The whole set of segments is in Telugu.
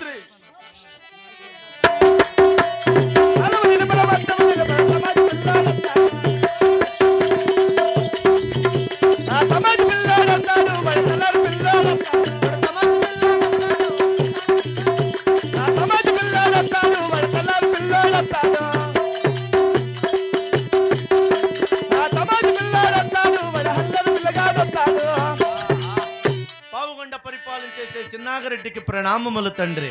três. చేసే చిన్నాగరెడ్డికి ప్రణామములు తండ్రి.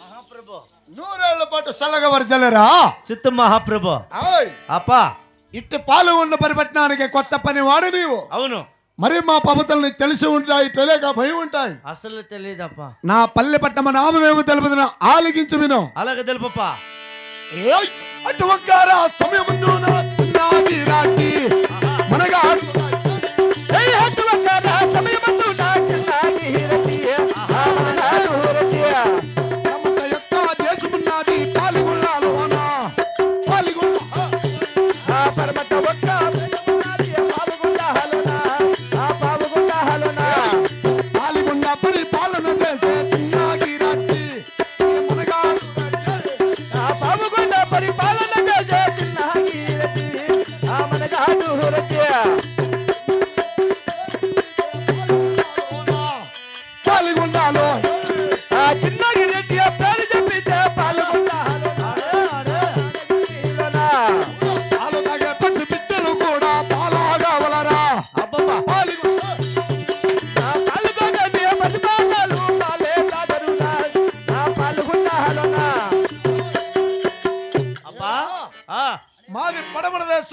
మహాప్రభు. నూరేళ్ళ పాటు చల్లగా వరచలేరా చిత్త మహాప్రభు. అప్పా. ఇట్టి పాలు ఉన్న పరిపట్నానికి కొత్త పని వాడు నీవు. అవును. మరి మా పవతలు నీకు తెలిసి ఉంటాయి తెలియక భయం ఉంటాయి. అసలు తెలియదప్పా. నా పల్లె పట్టమ నామదేవ తెలుపుతున్న ఆలకించు విను. అలాగే తెలుపప్పా! అటు ఒక్కారా సమయముందు నా చిన్నాది రాటి మనగా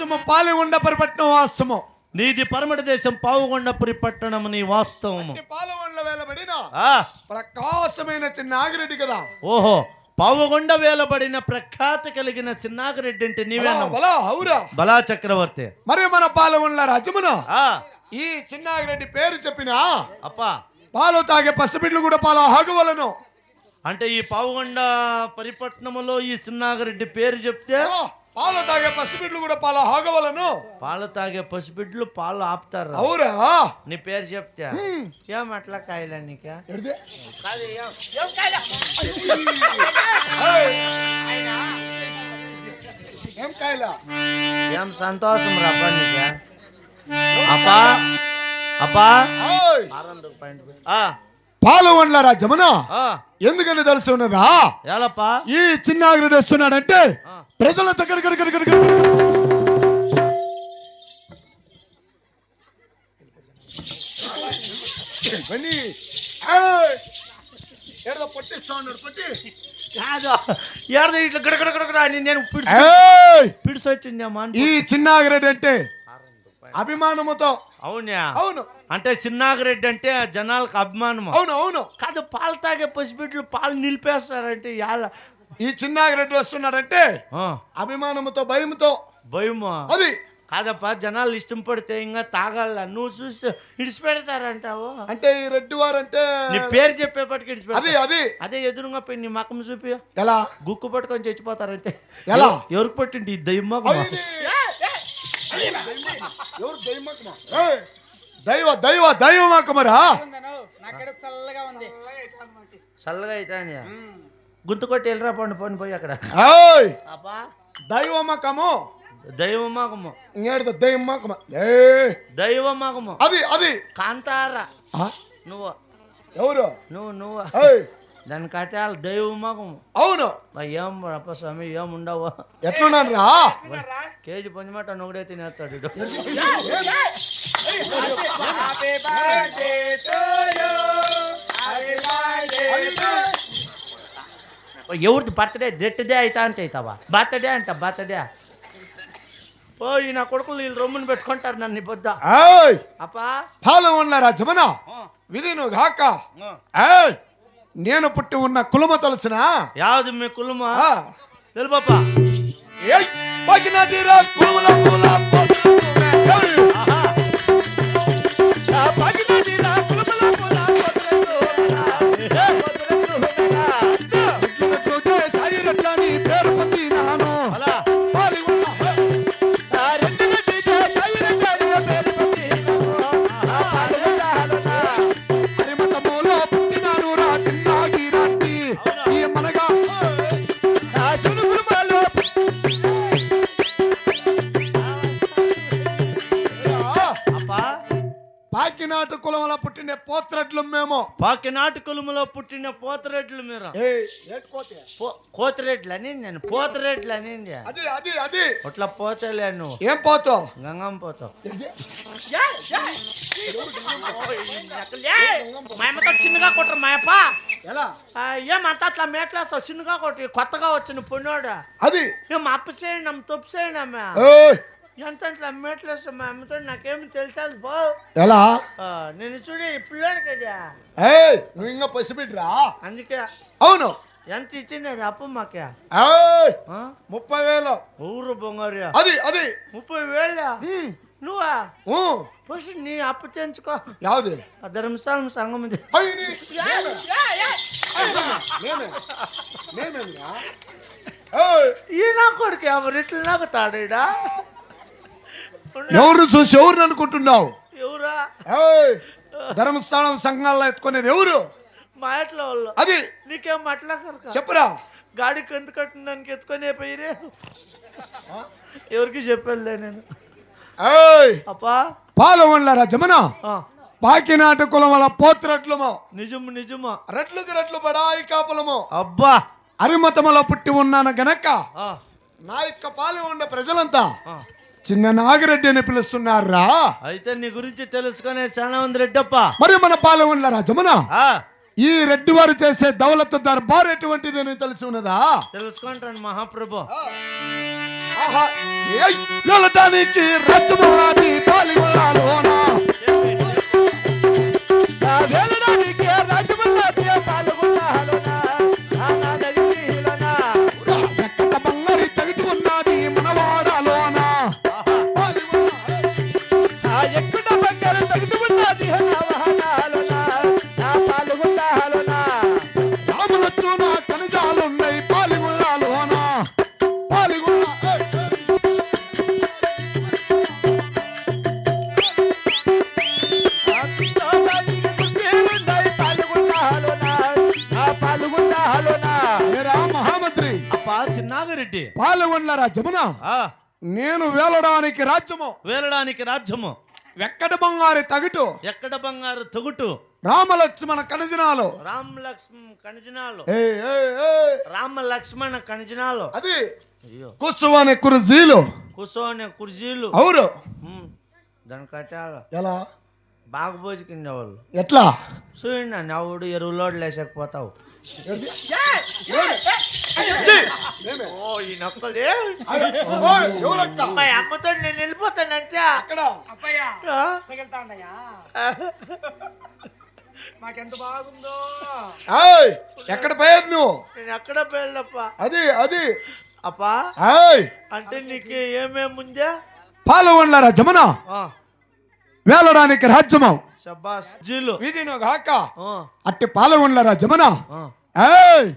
దేశము పాలిగుండ పరిపట్నం వాసము. నీది పరమటి దేశం పావుగొండపురి పట్టణం నీ వాస్తవము. పాలగొండ వేలబడిన ఆ. ప్రకాశమైన చిన్న నాగిరెడ్డి కదా. ఓహో పావుగొండ వేలబడిన ప్రఖ్యాత కలిగిన చిన్నాగరెడ్డి అంటే నీవే బలా, బలా హౌరా బలా చక్రవర్తి. మరి మన పాలగొండ రాజ్యమున ఆ. ఈ చిన్నాగిరెడ్డి పేరు చెప్పిన అప్పా. పాలు తాగే పసిబిడ్లు కూడా పాల ఆగవలను. అంటే ఈ పావుగొండ పరిపట్నములో ఈ చిన్నాగరెడ్డి పేరు చెప్తే పాలు తాగే పసిబిడ్లు కూడా పాల ఆగవలను? పాలు తాగే పసిబిడ్లు పాలు ఆపుతారు. అవురా? నీ పేరు చెప్తే. ఏం అట్లా కాయలే నీకే? ఏం- ఏం కాయలే? సంతోషం రాపా నీకే? అప్పా అప్పా. ఆ, పాలగొండ రాజ్యమున ఆ, ఎందుకని తెలిసి ఉన్నదా ఏలప్పా? ఈ చిన్నాగిరెడ్డి వస్తున్నాడంటే. ప్రజల దగ్గర! ఏడదో పొట్టిస్తా ఉన్నాడు పొట్టి. కాదు. ఏడదో ఇట్లా గడగడ గడగడ అని నేను పిడిసి ఏయ్! పిడిసి వచ్చిందేమా ఈ చిన్నాగిరెడ్డి అంటే అభిమానముతో. అవునా? అవును. అంటే చిన్నాగిరెడ్డి అంటే జనాలకు అభిమానము? అవును అవును. కాదు పాలు తాగే పసిబిడ్లు పాలు నిలిపేస్తారంటే యాల ఈ చిన్నాగిరెడ్డి వస్తున్నాడంటే ఆ, అభిమానముతో భయముతో. భయమా? అది. కాదప్పా జనాలు ఇష్టం పడితే ఇంకా తాగాల. నువ్వు చూస్తే ఇడిచిపెడతారంటావు అంటే ఈ రెడ్డి వారంటే నీ పేరు చెప్పేపటికి అది ఇడిచిపెడతారు అది. అదే ఎదురుగా పోయి నీ మకం చూపి ఎలా? గుక్కు పట్టుకొని చచ్చిపోతారంటే. ఎలా? ఎవరికి పట్టింటి ఈ దయ్యమ్మ! ఎవరు? ఏయ్! దైవ దైవ దైవమకమరా నాకెడ చల్లగా ఉంది. చల్లగా అయితే గుంతు కొట్టి వెళ్ళరా పండు పండు పోయి అక్కడ. ఏయ్! అబ్బా. దైవమకము? దైవమాకము. ఇంకేడు దైవమకమ? ఏ దైవమాకము. అది అది. కాంతారా. ఆ? నువ్వు. ఎవరు? నువ్వు నువ్వు. ఏయ్! దాని కథ దైవమాకము. అవును. ఏం అప్ప స్వామి ఏం ఉండవు. ఎట్లున్నాను రా? కేజీ పంచమాట నొగడే తినేస్తాడు ఈడు. ఎవరిది బర్త్డే జట్టుదే అవుతా అంటే అవుతావా బర్త్డే అంట బర్త్డే ఓ ఈ నా కొడుకులు వీళ్ళు రొమ్ముని పెట్టుకుంటారు నన్ను పొద్దు అప్పా? పాలు ఉన్న రాజ్యమన ఆ, విధిను గాక. ఏయ్! నేను పుట్టి ఉన్న కులమ తలసిన? యావది మీ కులమా. తెలుపప్పా కులముల కుల మేము పాకినాటి కులములో పుట్టిన పోతరెడ్లు మీరు. కోతిరెడ్లు అని నేను పోతరెడ్లు అని అది అది అది. అట్లా పోతేలే నువ్వు. ఏం పోతావు? గంగం పోతావు. మా అమ్మతో చిన్నగా కొట్టరు మా అప్ప ఎలా ఏమంత అట్లా మేట్లేస్తావు చిన్నగా కొట్టి కొత్తగా వచ్చిన పొన్నోడు? అది. ఏం అప్పు చేయండి తప్పు చేయండి అమ్మ. ఎంత మేట్లేస్తావు మా అమ్మతో నాకేమి తెలిసేది బో ఎలా? ఆ, నేను చూడే పిల్లోడు కదా. ఏయ్ నువ్వు ఇంకా పసిబిడ్రా? అందుకే. అవును. ఎంత అప్పు మాకే? ముప్పై వేలు. ఊరు బొంగారు. అది అది. ముప్పై వేల. నువ్వా? ఫస్ట్ నీ అప్పు యావది? ధర్మస్థలం సంఘం ఈయన కొడుకు ఎవరు? ఇట్లా నాకు తాడేడా? ఎవరు చూసి ఎవరు? అనుకుంటున్నావు ధర్మస్థానం సంఘాల్లో ఎత్తుకునేది ఎవరు? మా ఇంట్లో వాళ్ళు. అది నీకేం మాట్లాడక చెప్పురా. గాడికి ఎంత కట్టిన దానికి ఎత్తుకొని పోయిరే ఎవరికి చెప్పేదిలే నేను? అప్పా? పాలవన్లరా జమున పాకినాటు కులం వల్ల పోత్రట్లము నిజము నిజమా. రెట్లుకి రెట్లు బడాయి కాపులము. అబ్బా! అరిమతములో పుట్టి ఉన్నాను గనక నా యొక్క పాలు ఉండే ప్రజలంతా. చిన్న నాగిరెడ్డి అని పిలుస్తున్నారా? అయితే నీ గురించి తెలుసుకునే ఉంది రెడ్డప్ప. మరి మన పాలవన్లరా జమున ఆ, ఈ రెడ్డి వారు చేసే దౌలత్ దర్బార్ ఎటువంటిది అని తెలిసి ఉన్నదా? తెలుసుకుంటాను మహాప్రభు. ఆహా, ఏయ్, వెళ్ళటానికి నేను వేలడానికి రాజ్యము. వేలడానికి రాజ్యము. వెక్కట బంగారి తగిటు. ఎక్కడ బంగారు తొగుటు? రామలక్ష్మణ కణజనాలు. రామ లక్ష్మణ కణజనాలు రామ లక్ష్మణ కణజనాలు. అది అయ్యో. కుసువని కురుజీలు. కూర్చోని కుర్జీలు. అవురు. దాని కట్టాలు ఎలా? బాగా భోజకిండే వాళ్ళు. ఎట్లా? చూడండి నవ్వుడు ఎరువులోడు లేచకపోతావు. ఓ ఈ నొక్కలే? ఓయ్, ఎవరక్క? మా అమ్మతో నేను వెళ్ళిపోతాను అక్కడ అప్పయ్య ఆ? తగిలితా ఉండయా మాకెంత బాగుందో. ఏయ్, ఎక్కడ పోయేది నువ్వు? నేను ఎక్కడ వెళ్ళప్ప అది అది. అప్పా? ఏయ్. అంటే నీకు ఏమేమి ఉందే? పాలగొండ్లరా జమున ఆ, వేలడానికి రాజ్యము? శబాస్ జీలు. వీధిను గాక ఆ, అట్టి పాలగొండ్లరా జమున ఆ. ఏయ్.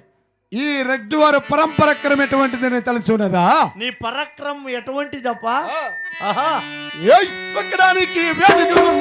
ఈ రెడ్డి వారి పరంపరక్రమ ఎటువంటిదని తెలిసి ఉన్నదా? నీ పరాక్రమం ఎటువంటిదప్పా? ఎక్కడానికి వేదికలు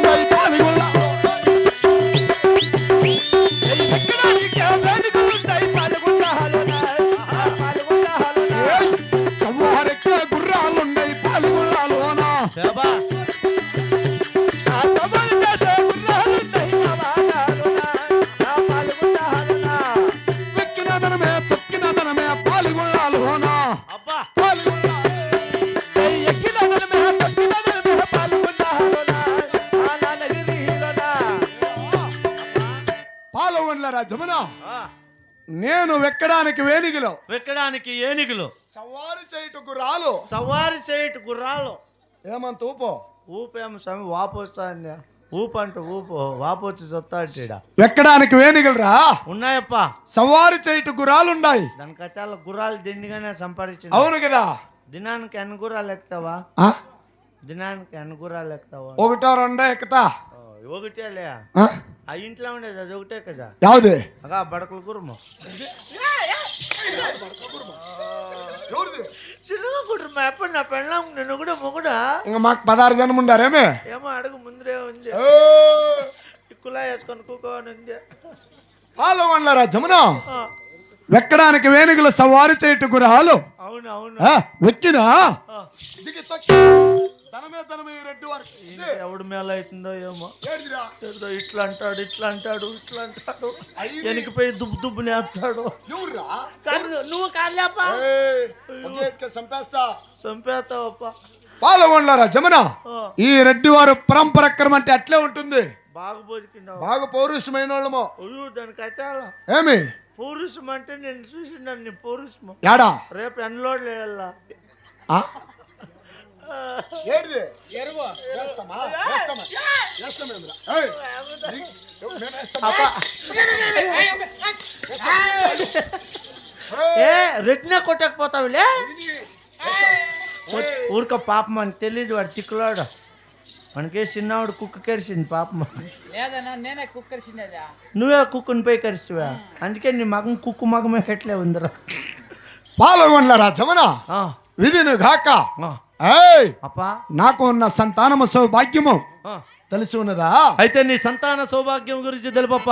పాలగొండ్లరా జమున నేను వెక్కడానికి వేనిగిలో వెక్కడానికి ఏనుగులు సవారు చేయుటకు రాలు. సవారి చేయటు గుర్రాలు ఏమంత ఊపో? ఊపేమ స్వామి వాపు వస్తుంది ఊపు అంట ఊపు వాపు వచ్చి సొత్తా అంటాడా. వెక్కడానికి వేనిగలరా ఉన్నాయప్ప. సవారు చేయుటకు గుర్రాలున్నాయి దానికైతే అలా గుర్రాలు దిండిగానే సంపాదించింది. అవును కదా. దినానికి ఎన్ని గుర్రాలు ఎక్కుతావా? ఆ? దినానికి ఎన్ని గుర్రాలు ఎక్కుతావా? ఒకటో రెండో ఎక్కుతా. ఒకటేలే. ఆ? ఆ ఇంట్లో ఉండేది అది ఒకటే కదా. యావది? అగా బడకల గురుము చిన్నగా కుటుంబం ఎప్పుడు నా పెళ్ళం నిన్ను కూడా మొగుడా? ఇంకా మాకు పదహారు జనం ఉండారేమే ఏమో అడుగు ముందరే ఉంది! కులా వేసుకొని కూకోని ఉంది. పాలగొండలరా జమున ఆ, వెక్కడానికి వేనుగులు సవారు చేయుటకు రాలు అవును అవును. ఆ, ధనమే ధనమే రెడ్డి వారు. ఈయనకి ఎవడు మేళ అవుతుందో ఏమో. ఏదో ఇట్లా అంటాడు ఇట్లా అంటాడు ఇట్లా అంటాడు అయ్యి. వెనక్కిపోయి దుబ్బు దుబ్బు నేస్తాడు. నువ్వు కాదులేపా చంపేస్తా. చంపేస్తావప్పా. పాల్గొండారా జమున? ఈ రెడ్డి వారు పరంపరక్రమం అంటే అట్లే ఉంటుంది. బాగా బతికినావు బాగా పౌరుషమైన వాళ్ళము దానికైతే ఏమి? పౌరుషం అంటే నేను చూసిండాను నీ పౌరుషము యాడా? రేపు ఎన్లోడ్ లేయాలా ఆ? ఏడిది? ఎరువు? వేస్తామా? వేస్తామా? వేస్తామేమిరా? ఏయ్, నీ- మేము వేస్తామా? ఏ రెడ్నే కొట్టకపోతావులే. ఊరిక పాపం అని తెలియదు వాడు తిక్కులాడు మనకే చిన్నవాడు కుక్క కరిసింది పాపం. లేదన్నా నేనే కుక్కరిసినదా నువ్వే కుక్కుని పోయి కరిసివా? అందుకే నీ మగం కుక్కు మగమే ఎట్లే ఉందిరా పాల్గొండారా జమున? ఆ, విధిను గాక? నాకు ఉన్న సంతానము సౌభాగ్యము. తెలిసి ఉన్నదా? అయితే నీ సంతాన సౌభాగ్యం గురించి తెలుపప్ప.